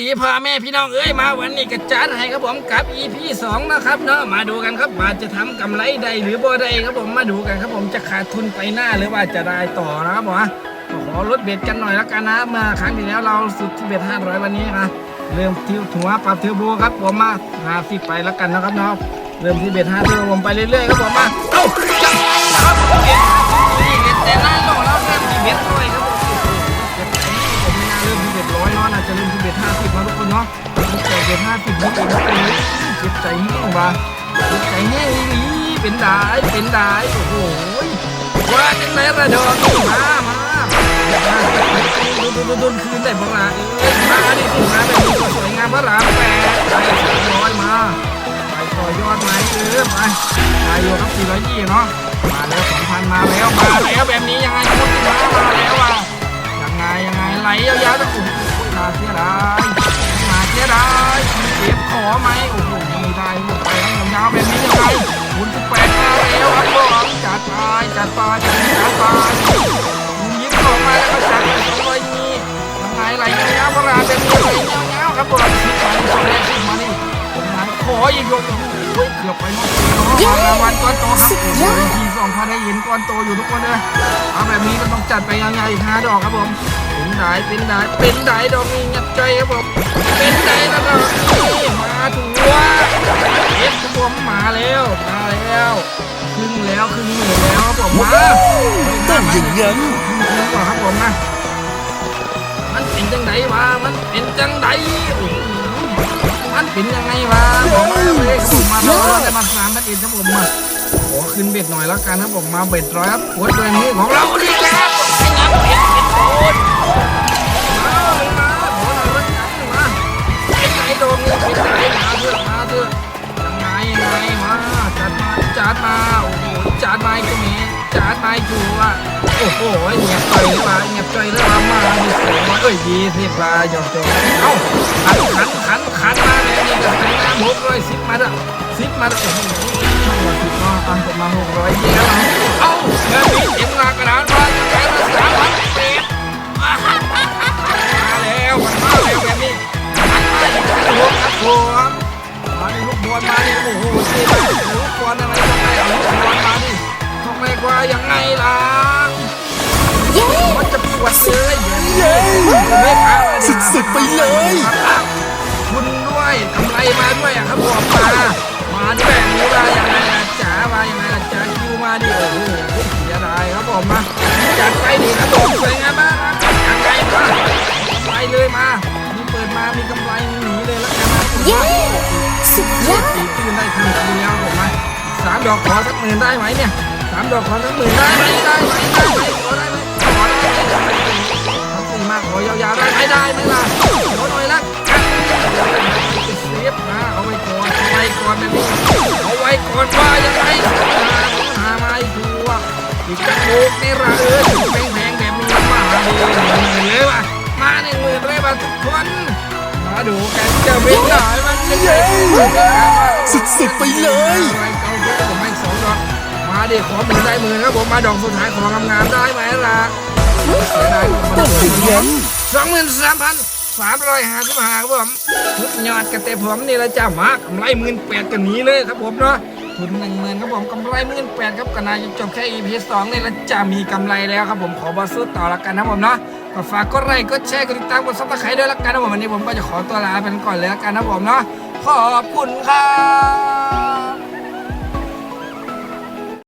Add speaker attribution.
Speaker 1: ดีพ่อแม่พี่น้องเอ้ยมาวันนี้กระจัดให้ครับผมกับ EP 2นะครับเนาะมาดูกันครับว่าจะทำกำไรใดหรือบ่ใดครับผมมาดูกันครับผมจะขาดทุนไปหน้าหรือว่าจะได้ต่อนะครับผมขอลดเบ็ดกันหน่อยแล้วกันนะเมื่อครั้งที่แล้วเราสุดที่เบ็ด500 วันนี้นะเริ่มที่หัวปรับเทอร์โบครับผมมา50ไปแล้วกันนะครับเนาะเริ่มที่เบ็ด5เทอร์โบผมไปเรื่อยๆครับผมมาเอ้าจังนะครับเบ็ดเบ็ดแต่หน้าลงแล้วเริ่มที่เบ็ดร้อย เนาะผมใจเบ็ดห้าสิบนี่เองนะเจ็บใจแห้งว่ะเจ็บใจแห้งนี่เป็นได้เป็นได้โอ้โหว่าจังไหนระดอกมามาดูดูดูดูคืนได้บ้างละเอ้ยมาดิขึ้นมาแบบนี้สวยงามพระรามแปดไปสามร้อยมาไปต่อยอดไหมเออไปไปอยู่ครับสี่ร้อยยี่เนาะมาแล้วสองพันมาแล้วมาแล้วแบบนี้ยังไงครับมามาแล้วอะยังไงยังไงไหลยาวๆจะอุ่น จัดไปจัดไปคุณยิบสองมาแล้วก็จัดไปสองร้อยนี่ยังไงไหลยวๆพระรามแบบนี้ไหลยวครับผมสิบแปดสองแรกขึ้นมานี่ผมไหนขออีกยกโอ้ยเกือบไปหมดเลยเนาะรางวัลก้อนโตครับโอ้โหทีสองพันได้เห็นก้อนโตอยู่ทุกคนเลยเอาแบบนี้ก็ต้องจัดไปยังไงอีกห้าดอกครับผมเป็นได้เป็นได้เป็นได้ดอกนี้งับใจครับผมเป็นได้แล้วดอก อ
Speaker 2: ย่างนั้น
Speaker 1: ครึ่งกว่าครับผมนะ มันเป็นจังไดวะ มันเป็นจังไดมันเป็นยังไงวะบอกมาเลยครับผมมาเราได้มาสามพันเอ็ดครับผมมาขอขึ้นเบ็ดหน่อยแล้วกันครับผมมาเบ็ดร้อยครับกดโดวยมือของเราดีครับให้งับเบ็ดเบ็ดโดนมาเลยมาโหนรถจักรมาเป็นไหนโดนนี่เป็นไหนมาเถอมาเถอยังไงยังไงมาจัดมาจัดมาโอ้โหจัดมาไอ้เจ้าเมย์จัด มาอยู่อะโอ้โหเงียบใจเลยว่ะเงียบใจแลยว่ะมาดิสองร้อยเอ้ยยี่สิบว่ะหยอกจเอ้าขันขันขันขันมาเลยนี่ก็ขันน้ำหกร้อยสิบมาละสิบมาเด้อโอ้โหช่างว่าสิบมาอันต่อมาหกร้อยเยอะแล้ว ยังไงล่ะมันจะปวดเลยเย้ไม่พา
Speaker 2: สุดๆไปเลย
Speaker 1: คุณด้วยกำไรมาด้วยอะครับผมมามาดิแบบนี้ว่ายังไงล่ะจ๋ามายังไงล่ะจ๋าคิวมาดิโอ้โหเสียดายครับผมมาจัดไปดิครับผมสวยงามมากครับยังไงมาไปเลยมามีเปิดมามีกำไรหนีเลยแล้วกันนะ
Speaker 3: เย้สุดยอด
Speaker 1: ตีตื้นได้คืนคืนแล้วผมไหมสามดอกขอสักหมื่นได้ไหมเนี่ย สามดอกขอสักหมื่นได้ไหมได้ไหมได้ไหมขอได้ไหมขอได้ไหมทั้งสี่มาขอยาวๆได้ไหมได้ไหมล่ะขอหน่อยละกันเซฟนะเอาไว้ก่อนเอาไว้ก่อนแบบนี้เอาไว้ก่อนว่ายังไงหามาอีกตัวอีกกระโปงนี่ระเออแพงๆแบบนี้มาดีหนึ่งหมื่นเลยว่ะมาหนึ่งหมื่นเลยมาทุกคนมาดูกันจะวิ่งหน่อยมันจะเย้
Speaker 2: สุดๆไปเลย
Speaker 1: ดิขอหมื่นได้หมื่นครับผมมาดอกสุดท้ายของงามๆได้ไหมล่ะเสียดายผม
Speaker 2: ต้องอย่างนั้น
Speaker 1: สองหมื่นสามพันสามร้อยห้าสิบห้าครับผมทุดยอดกันเต็มผมนี่ละจ้ามากำไรหมื่นแปดกันนี้เลยครับผมเนาะทุนหนึ่งหมื่นครับผมกำไรหมื่นแปดครับกันนายจบแค่ EP สองนี่ละจ้ามีกำไรแล้วครับผมขอบอสต่อละกันนะผมเนาะก็ฝากกดไลค์กดแชร์กดติดตามกดซับสไครต์ด้วยละกันนะผมวันนี้ผมก็จะขอตัวลาไปก่อนเลยละกันนะผมเนาะขอบคุณครับ